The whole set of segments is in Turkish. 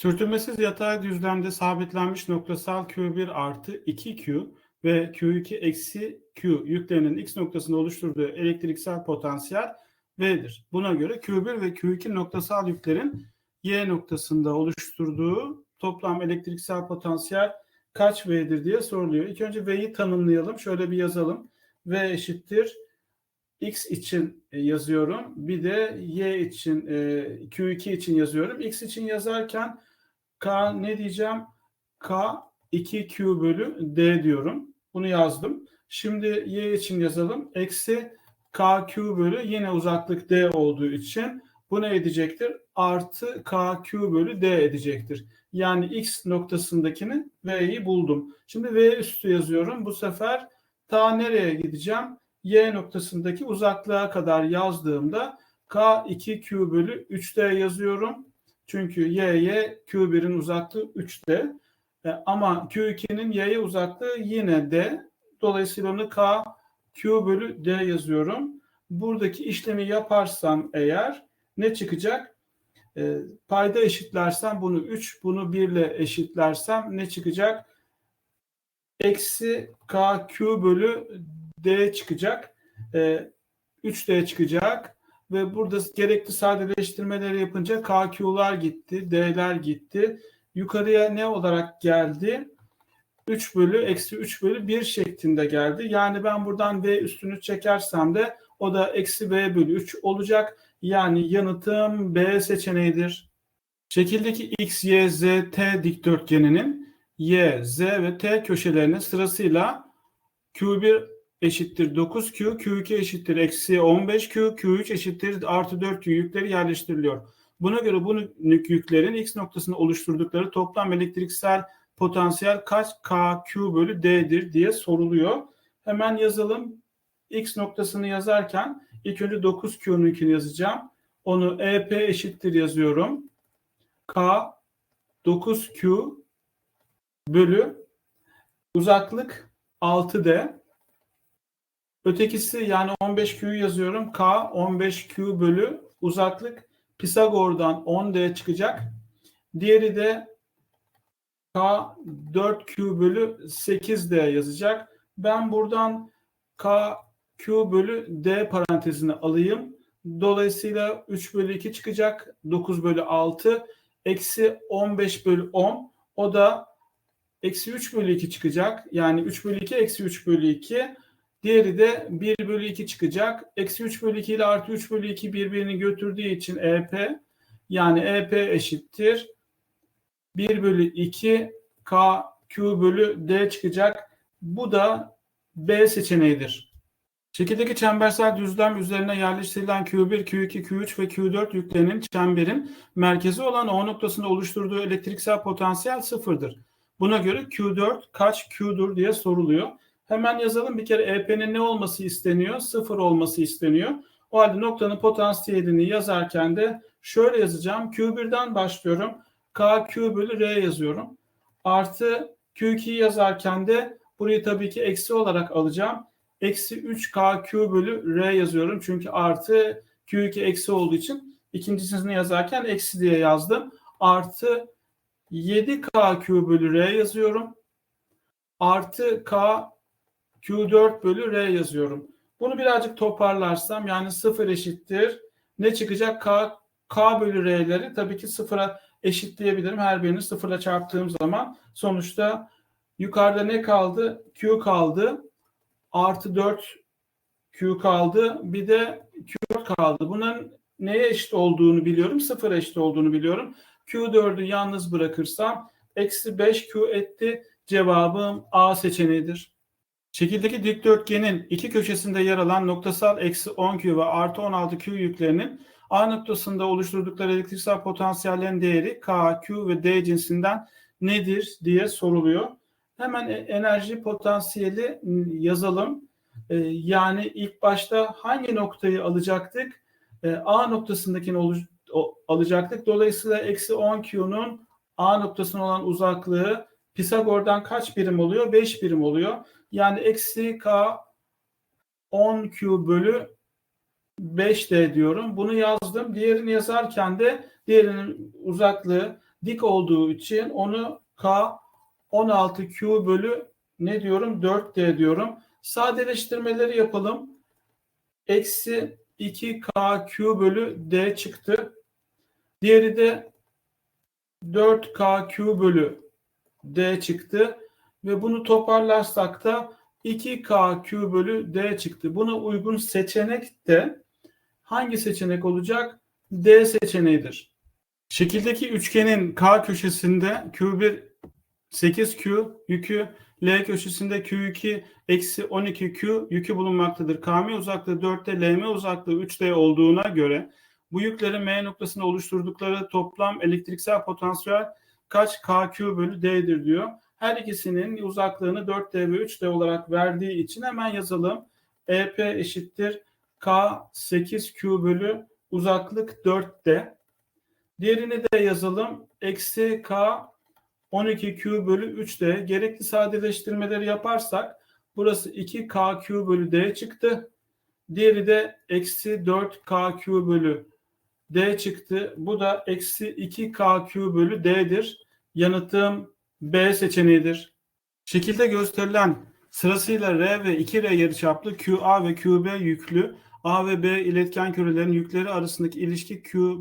Sürtünmesiz yatay düzlemde sabitlenmiş noktasal Q1 artı 2Q ve Q2 eksi Q yüklerinin X noktasında oluşturduğu elektriksel potansiyel V'dir. Buna göre Q1 ve Q2 noktasal yüklerin Y noktasında oluşturduğu toplam elektriksel potansiyel kaç V'dir diye soruluyor. İlk önce V'yi tanımlayalım. Şöyle bir yazalım. V eşittir X için e, yazıyorum. Bir de Y için e, Q2 için yazıyorum. X için yazarken K ne diyeceğim? K 2Q bölü D diyorum. Bunu yazdım. Şimdi Y için yazalım. Eksi KQ bölü yine uzaklık D olduğu için bu ne edecektir? Artı KQ bölü D edecektir. Yani X noktasındakini V'yi buldum. Şimdi V üstü yazıyorum. Bu sefer ta nereye gideceğim? Y noktasındaki uzaklığa kadar yazdığımda K2Q bölü 3D yazıyorum. Çünkü Y'ye Q1'in uzaklığı 3D. E, ama Q2'nin Y'ye uzaklığı yine D. Dolayısıyla onu K Q bölü D yazıyorum. Buradaki işlemi yaparsam eğer ne çıkacak? E, payda eşitlersem bunu 3, bunu 1 ile eşitlersem ne çıkacak? Eksi KQ bölü D çıkacak. E, 3D çıkacak. Ve burada gerekli sadeleştirmeleri yapınca KQ'lar gitti, D'ler gitti. Yukarıya ne olarak geldi? 3 bölü eksi 3 bölü 1 şeklinde geldi. Yani ben buradan V üstünü çekersem de o da eksi B bölü 3 olacak. Yani yanıtım B seçeneğidir. Şekildeki X, Y, Z, T dikdörtgeninin Y, Z ve T köşelerine sırasıyla Q1 eşittir 9Q, Q2 eşittir eksi 15Q, Q3 eşittir artı 4Q yükleri yerleştiriliyor. Buna göre bu yüklerin X noktasında oluşturdukları toplam elektriksel potansiyel kaç KQ bölü D'dir diye soruluyor. Hemen yazalım. X noktasını yazarken ilk önce 9Q'nunkini yazacağım. Onu EP eşittir yazıyorum. K 9Q bölü uzaklık 6D. Ötekisi yani 15Q'yu yazıyorum. K 15Q bölü uzaklık Pisagor'dan 10D çıkacak. Diğeri de K 4Q bölü 8D yazacak. Ben buradan K Q bölü D parantezine alayım. Dolayısıyla 3 bölü 2 çıkacak. 9 bölü 6 eksi 15 bölü 10 o da eksi 3 bölü 2 çıkacak. Yani 3 bölü 2 eksi 3 bölü 2. Diğeri de 1 bölü 2 çıkacak. Eksi 3 bölü 2 ile artı 3 bölü 2 birbirini götürdüğü için EP yani EP eşittir. 1 bölü 2 K Q bölü D çıkacak. Bu da B seçeneğidir. Şekildeki çembersel düzlem üzerine yerleştirilen Q1, Q2, Q3 ve Q4 yüklerinin çemberin merkezi olan O noktasında oluşturduğu elektriksel potansiyel sıfırdır. Buna göre Q4 kaç Q'dur diye soruluyor. Hemen yazalım bir kere EP'nin ne olması isteniyor? Sıfır olması isteniyor. O halde noktanın potansiyelini yazarken de şöyle yazacağım. Q1'den başlıyorum. KQ bölü R yazıyorum. Artı Q2'yi yazarken de burayı tabii ki eksi olarak alacağım. Eksi 3KQ bölü R yazıyorum. Çünkü artı Q2 eksi olduğu için ikincisini yazarken eksi diye yazdım. Artı 7KQ bölü R yazıyorum. Artı K Q4 bölü R yazıyorum. Bunu birazcık toparlarsam yani 0 eşittir. Ne çıkacak? K, K bölü R'leri tabii ki sıfıra eşitleyebilirim. Her birini sıfırla çarptığım zaman sonuçta yukarıda ne kaldı? Q kaldı. Artı 4 Q kaldı. Bir de Q4 kaldı. Bunun neye eşit olduğunu biliyorum. Sıfır eşit olduğunu biliyorum. Q4'ü yalnız bırakırsam eksi 5Q etti. Cevabım A seçeneğidir. Şekildeki dikdörtgenin iki köşesinde yer alan noktasal eksi 10Q ve artı 16Q yüklerinin A noktasında oluşturdukları elektriksel potansiyellerin değeri K, Q ve D cinsinden nedir diye soruluyor. Hemen e, enerji potansiyeli yazalım. E, yani ilk başta hangi noktayı alacaktık? E, A noktasındakini alacaktık. Dolayısıyla eksi 10 Q'nun A noktasına olan uzaklığı Pisagor'dan kaç birim oluyor? 5 birim oluyor. Yani eksi K 10 Q bölü 5D diyorum. Bunu yazdım. Diğerini yazarken de diğerinin uzaklığı dik olduğu için onu K 16Q bölü ne diyorum 4D diyorum. Sadeleştirmeleri yapalım. Eksi 2KQ bölü D çıktı. Diğeri de 4KQ bölü D çıktı. Ve bunu toparlarsak da 2KQ bölü D çıktı. Buna uygun seçenek de hangi seçenek olacak? D seçeneğidir. Şekildeki üçgenin K köşesinde Q1 8Q yükü L köşesinde Q2 eksi 12Q yükü bulunmaktadır. KM uzaklığı 4'te LM uzaklığı 3D olduğuna göre bu yüklerin M noktasında oluşturdukları toplam elektriksel potansiyel kaç KQ bölü D'dir diyor. Her ikisinin uzaklığını 4D ve 3D olarak verdiği için hemen yazalım. EP eşittir K 8Q bölü uzaklık 4D. Diğerini de yazalım. Eksi K 12Q bölü 3D. Gerekli sadeleştirmeleri yaparsak burası 2KQ bölü D çıktı. Diğeri de eksi 4KQ bölü D çıktı. Bu da eksi 2KQ bölü D'dir. Yanıtım B seçeneğidir. Şekilde gösterilen sırasıyla R ve 2R yarıçaplı QA ve QB yüklü A ve B iletken kürelerin yükleri arasındaki ilişki Q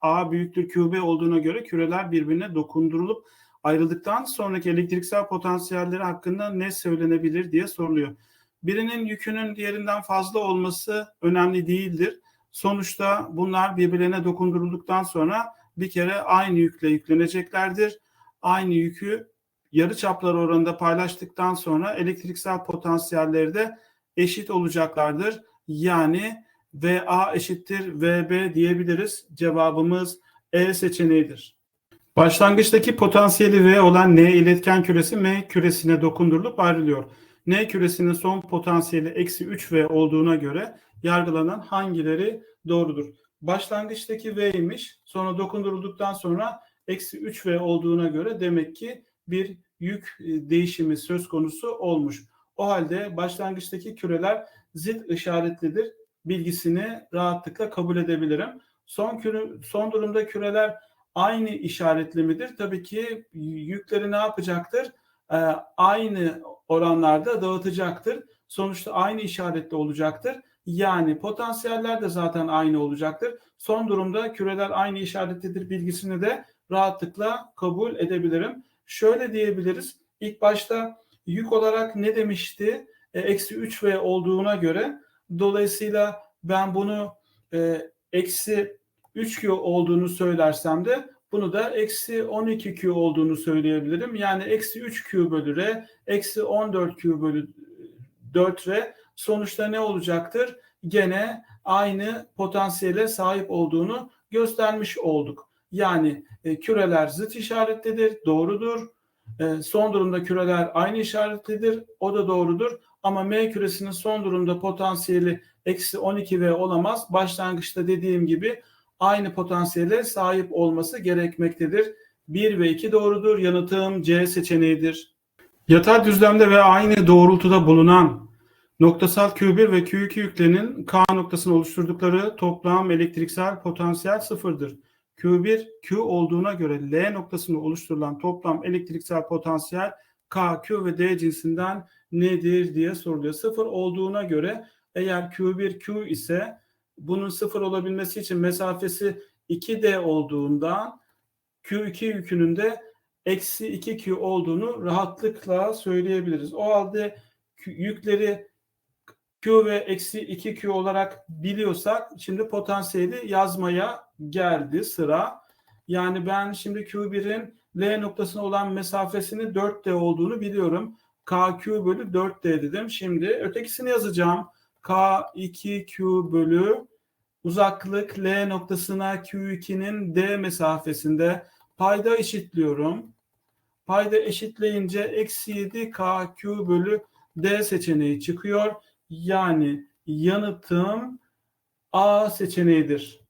A büyüktür QB olduğuna göre küreler birbirine dokundurulup ayrıldıktan sonraki elektriksel potansiyelleri hakkında ne söylenebilir diye soruluyor. Birinin yükünün diğerinden fazla olması önemli değildir. Sonuçta bunlar birbirlerine dokundurulduktan sonra bir kere aynı yükle yükleneceklerdir. Aynı yükü yarı çaplar oranında paylaştıktan sonra elektriksel potansiyelleri de eşit olacaklardır. Yani VA eşittir VB diyebiliriz. Cevabımız E seçeneğidir. Başlangıçtaki potansiyeli V olan N iletken küresi M küresine dokundurulup ayrılıyor. N küresinin son potansiyeli eksi 3V olduğuna göre yargılanan hangileri doğrudur? Başlangıçtaki V'ymiş. Sonra dokundurulduktan sonra eksi 3V olduğuna göre demek ki bir yük e, değişimi söz konusu olmuş. O halde başlangıçtaki küreler zıt işaretlidir bilgisini rahatlıkla kabul edebilirim. Son küre, son durumda küreler aynı işaretli midir? Tabii ki yükleri ne yapacaktır? Ee, aynı oranlarda dağıtacaktır. Sonuçta aynı işaretli olacaktır. Yani potansiyeller de zaten aynı olacaktır. Son durumda küreler aynı işaretlidir bilgisini de rahatlıkla kabul edebilirim. Şöyle diyebiliriz. İlk başta yük olarak ne demişti? E, eksi 3V olduğuna göre dolayısıyla ben bunu e, eksi 3Q olduğunu söylersem de bunu da eksi 12Q olduğunu söyleyebilirim. Yani eksi 3Q bölü R, eksi 14Q bölü 4R sonuçta ne olacaktır? Gene aynı potansiyele sahip olduğunu göstermiş olduk. Yani e, küreler zıt işaretlidir, doğrudur. E, son durumda küreler aynı işaretlidir, o da doğrudur. Ama M küresinin son durumda potansiyeli eksi 12V olamaz. Başlangıçta dediğim gibi aynı potansiyele sahip olması gerekmektedir. 1 ve 2 doğrudur. Yanıtım C seçeneğidir. Yatay düzlemde ve aynı doğrultuda bulunan noktasal Q1 ve Q2 yüklerinin K noktasını oluşturdukları toplam elektriksel potansiyel sıfırdır. Q1 Q olduğuna göre L noktasını oluşturulan toplam elektriksel potansiyel K, Q ve D cinsinden nedir diye soruluyor. Sıfır olduğuna göre eğer Q1 Q ise bunun sıfır olabilmesi için mesafesi 2D olduğundan Q2 yükünün de eksi 2Q olduğunu rahatlıkla söyleyebiliriz. O halde yükleri Q ve eksi 2Q olarak biliyorsak şimdi potansiyeli yazmaya geldi sıra. Yani ben şimdi Q1'in L noktasına olan mesafesini 4D olduğunu biliyorum. KQ bölü 4D dedim. Şimdi ötekisini yazacağım. K2Q bölü uzaklık L noktasına Q2'nin D mesafesinde payda eşitliyorum. Payda eşitleyince eksi 7 KQ bölü D seçeneği çıkıyor. Yani yanıtım A seçeneğidir.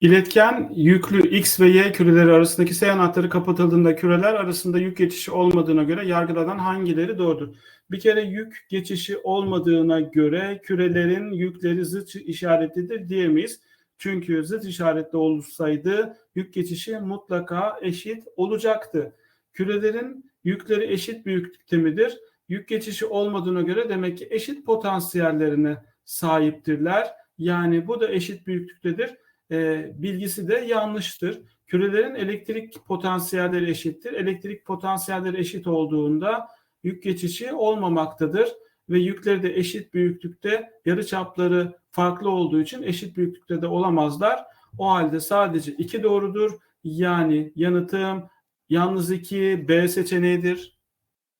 İletken yüklü X ve Y küreleri arasındaki S anahtarı kapatıldığında küreler arasında yük geçişi olmadığına göre yargılanan hangileri doğrudur? Bir kere yük geçişi olmadığına göre kürelerin yükleri zıt işaretlidir diyemeyiz. Çünkü zıt işaretli olsaydı yük geçişi mutlaka eşit olacaktı. Kürelerin yükleri eşit büyüklükte midir? Yük geçişi olmadığına göre demek ki eşit potansiyellerine sahiptirler. Yani bu da eşit büyüklüktedir. E, bilgisi de yanlıştır. Kürelerin elektrik potansiyelleri eşittir. Elektrik potansiyelleri eşit olduğunda yük geçişi olmamaktadır ve yükleri de eşit büyüklükte yarıçapları farklı olduğu için eşit büyüklükte de olamazlar. O halde sadece 2 doğrudur. Yani yanıtım yalnız 2 B seçeneğidir.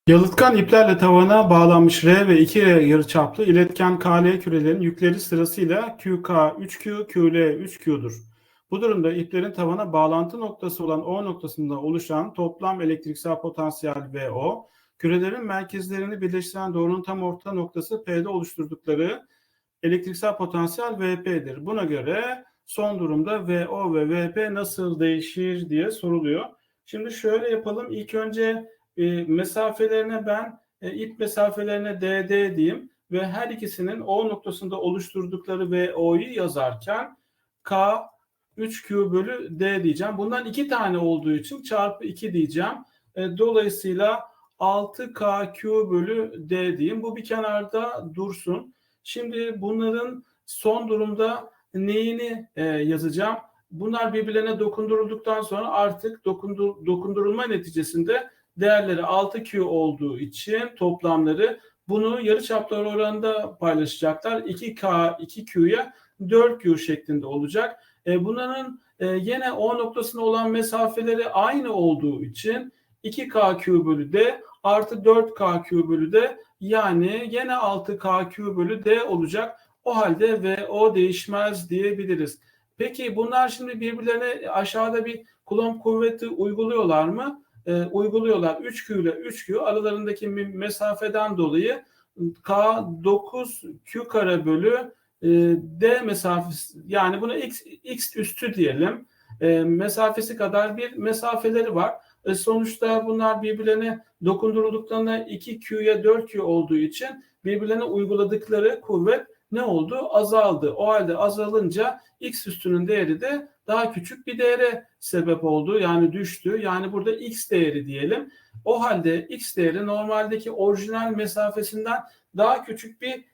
Yalıtkan iplerle tavana bağlanmış R ve 2R yarıçaplı iletken KL kürelerin yükleri sırasıyla QK 3Q, QL 3Q'dur. Bu durumda iplerin tavana bağlantı noktası olan O noktasında oluşan toplam elektriksel potansiyel VO, kürelerin merkezlerini birleştiren doğrunun tam orta noktası P'de oluşturdukları elektriksel potansiyel VP'dir. Buna göre son durumda VO ve VP nasıl değişir diye soruluyor. Şimdi şöyle yapalım. İlk önce e, mesafelerine ben e, ip mesafelerine DD diyeyim ve her ikisinin O noktasında oluşturdukları VO'yu yazarken K 3Q bölü D diyeceğim. Bundan iki tane olduğu için çarpı 2 diyeceğim. E, dolayısıyla 6KQ bölü D diyeyim. Bu bir kenarda dursun. Şimdi bunların son durumda neyini e, yazacağım? Bunlar birbirlerine dokundurulduktan sonra artık dokundur, dokundurulma neticesinde değerleri 6Q olduğu için toplamları bunu yarıçaplar oranında paylaşacaklar. 2K 2Q'ya 4Q şeklinde olacak. E, bunların e, yine O noktasına olan mesafeleri aynı olduğu için 2KQ bölü D artı 4KQ bölü D yani yine 6KQ bölü D olacak. O halde VO değişmez diyebiliriz. Peki bunlar şimdi birbirlerine aşağıda bir kulon kuvveti uyguluyorlar mı? E, uyguluyorlar. 3Q ile 3Q aralarındaki mesafeden dolayı K 9 Q kare bölü e, D mesafesi yani buna x, x üstü diyelim. E, mesafesi kadar bir mesafeleri var. E, sonuçta bunlar birbirlerine dokundurulduklarında 2Q'ya 4Q olduğu için birbirlerine uyguladıkları kuvvet ne oldu? Azaldı. O halde azalınca x üstünün değeri de daha küçük bir değere sebep oldu. Yani düştü. Yani burada x değeri diyelim. O halde x değeri normaldeki orijinal mesafesinden daha küçük bir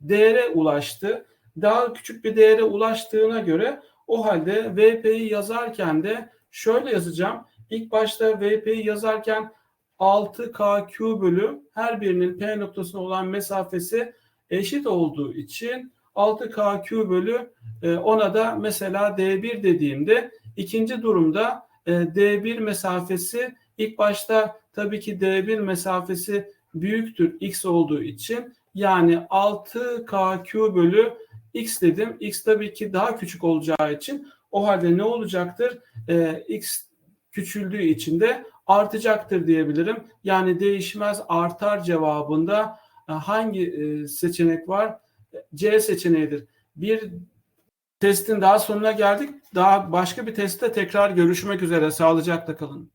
değere ulaştı. Daha küçük bir değere ulaştığına göre o halde VP'yi yazarken de şöyle yazacağım. İlk başta VP'yi yazarken 6KQ bölü her birinin P noktasına olan mesafesi eşit olduğu için 6KQ bölü e, ona da mesela D1 dediğimde ikinci durumda e, D1 mesafesi ilk başta tabii ki D1 mesafesi büyüktür X olduğu için yani 6KQ bölü X dedim. X tabii ki daha küçük olacağı için o halde ne olacaktır? E, X küçüldüğü için de artacaktır diyebilirim. Yani değişmez artar cevabında e, hangi e, seçenek var? C seçeneğidir. Bir testin daha sonuna geldik. Daha başka bir testte tekrar görüşmek üzere. Sağlıcakla kalın.